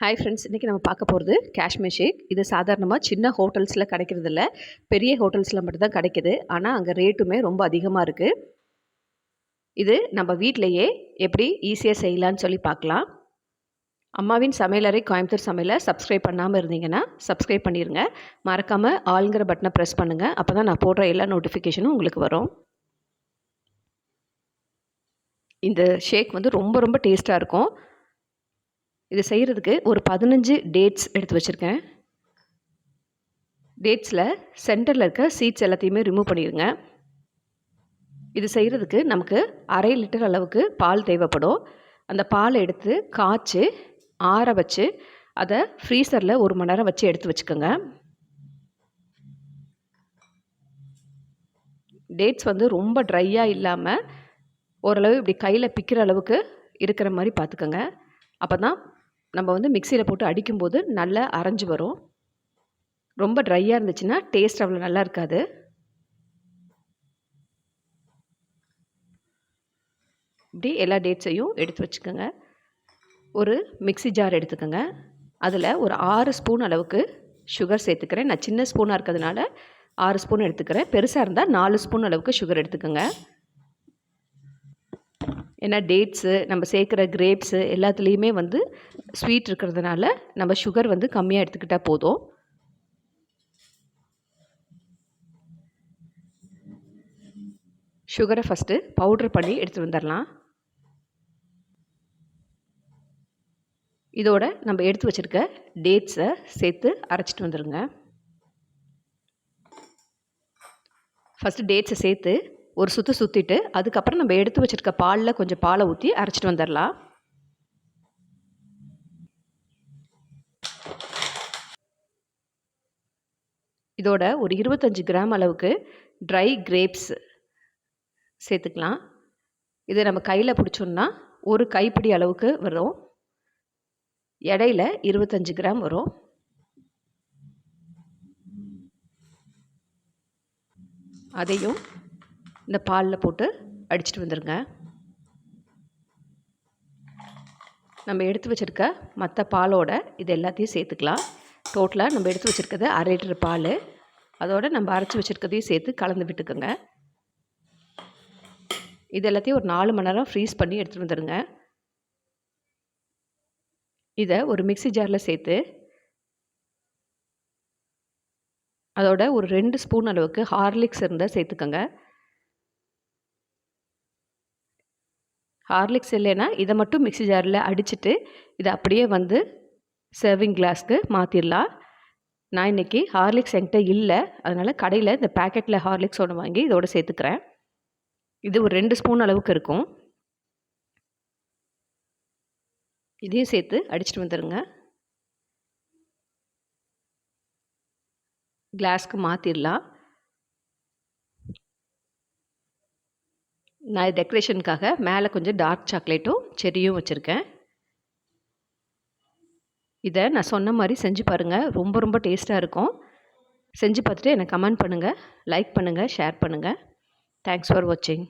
Hi friends இன்றைக்கி நம்ம பார்க்க போகிறது காஷ்மீர் ஷேக் இது சாதாரணமாக சின்ன ஹோட்டல்ஸில் கிடைக்கிறதில்ல. பெரிய ஹோட்டல்ஸில் மட்டும்தான் கிடைக்கிது. ஆனால் அங்கே ரேட்டுமே ரொம்ப அதிகமாக இருக்குது இது நம்ம வீட்டிலையே எப்படி ஈஸியாக செய்யலான்னு சொல்லி பார்க்கலாம். அம்மாவின் சமையலறை கோயம்புத்தூர் சமையலை சப்ஸ்கிரைப் பண்ணாமல் இருந்தீங்கன்னா சப்ஸ்கிரைப் பண்ணிடுங்க மறக்காமல் ஆளுங்கிற பட்டனை ப்ரெஸ் பண்ணுங்கள் அப்போ தான் நான் போடுற எல்லா நோட்டிஃபிகேஷனும் உங்களுக்கு வரும். இந்த ஷேக் வந்து ரொம்ப ரொம்ப டேஸ்ட்டாக இருக்கும். இது செய்கிறதுக்கு ஒரு பதினஞ்சு டேட்ஸ் எடுத்து வச்சுருக்கேன். டேட்ஸில் சென்டரில் இருக்க சீட்ஸ் எல்லாத்தையுமே ரிமூவ் பண்ணிடுங்க. இது செய்கிறதுக்கு நமக்கு அரை லிட்டர் அளவுக்கு பால் தேவைப்படும். அந்த பாலை எடுத்து காய்ச்சி ஆற வச்சு அதை ஃப்ரீசரில் ஒரு மணி நேரம் வச்சு எடுத்து வச்சுக்கோங்க. டேட்ஸ் வந்து ரொம்ப ட்ரையாக இல்லாமல் ஓரளவு இப்படி கையில் பிக்கிற அளவுக்கு இருக்கிற மாதிரி பார்த்துக்கோங்க. அப்போ தான் நம்ம வந்து மிக்சியில் போட்டு அடிக்கும்போது நல்லா அரைஞ்சி வரும். ரொம்ப ட்ரையாக இருந்துச்சுன்னா டேஸ்ட் அவ்வளோ நல்லா இருக்காது. இப்படி எல்லா டேட்ஸையும் எடுத்து வச்சுக்கோங்க. ஒரு மிக்சி ஜார் எடுத்துக்கோங்க. அதில் ஒரு ஆறு ஸ்பூன் அளவுக்கு சுகர் சேர்த்துக்கிறேன். நான் சின்ன ஸ்பூனாக இருக்கிறதுனால ஆறு ஸ்பூன் எடுத்துக்கிறேன். பெருசாக இருந்தால் நாலு ஸ்பூன் அளவுக்கு சுகர் எடுத்துக்கோங்க. ஏன்னா டேட்ஸு நம்ம சேர்க்குற கிரேப்ஸு எல்லாத்துலேயுமே வந்து ஸ்வீட் இருக்கிறதுனால நம்ம சுகர் வந்து கம்மியாக எடுத்துக்கிட்டால் போதும். சுகரை ஃபஸ்ட்டு பவுட்ரு பண்ணி எடுத்துகிட்டு வந்துடலாம் இதோட நம்ம எடுத்து வச்சுருக்க டேட்ஸை சேர்த்து அரைச்சிட்டு வந்துடுங்க ஃபஸ்ட்டு டேட்ஸை சேர்த்து ஒரு சுற்று சுற்றிட்டு அதுக்கப்புறம் நம்ம எடுத்து வச்சுருக்க பாலில் கொஞ்சம் பாலை ஊற்றி அரைச்சிட்டு வந்துடலாம் இதோட ஒரு இருபத்தஞ்சி கிராம் அளவுக்கு ட்ரை கிரேப்ஸ் சேர்த்துக்கலாம். இதை நம்ம கையில் பிடிச்சோன்னா ஒரு கைப்பிடி அளவுக்கு வரும். இடையில இருபத்தஞ்சி கிராம் வரும். அதையும் இந்த பாலில் போட்டு அடிச்சுட்டு வந்துடுங்க நம்ம எடுத்து வச்சுருக்க மற்ற பாலோட இது எல்லாத்தையும் சேர்த்துக்கலாம். டோட்டலாக நம்ம எடுத்து வச்சுருக்கிறது அரை லிட்டர் பால். அதோடு நம்ம அரைச்சி வச்சுருக்கதையும் சேர்த்து கலந்து விட்டுக்கோங்க. இது எல்லாத்தையும் ஒரு நாலு மணி நேரம் ஃப்ரீஸ் பண்ணி எடுத்துகிட்டு வந்துடுங்க இதை ஒரு மிக்சி ஜாரில் சேர்த்து அதோட ஒரு ரெண்டு ஸ்பூன் அளவுக்கு ஹார்லிக்ஸ் இருந்தால் சேர்த்துக்கோங்க. ஹார்லிக்ஸ் இல்லைன்னா இதை மட்டும் மிக்சி ஜாரில் அடிச்சுட்டு இதை அப்படியே வந்து சர்விங் கிளாஸ்க்கு மாற்றிடலாம் நான் இன்றைக்கி ஹார்லிக்ஸ் என்கிட்ட இல்லை. அதனால் கடையில் இந்த பேக்கெட்டில் ஹார்லிக்ஸ் ஒன்று வாங்கி இதோடு சேர்த்துக்கிறேன். இது ஒரு ரெண்டு ஸ்பூன் அளவுக்கு இருக்கும். இதையும் சேர்த்து அடிச்சுட்டு வந்துடுங்க கிளாஸ்க்கு மாற்றிடலாம் நான் டெக்கரேஷனுக்காக மேலே கொஞ்சம் டார்க் சாக்லேட்டும் செரியும் வச்சுருக்கேன். இதை நான் சொன்ன மாதிரி செஞ்சு பாருங்கள் ரொம்ப ரொம்ப டேஸ்ட்டாக இருக்கும். செஞ்சு பார்த்துட்டு எனக்கு கமெண்ட் பண்ணுங்கள் லைக் பண்ணுங்கள் ஷேர் பண்ணுங்கள் தேங்க்ஸ் ஃபார் வாட்சிங்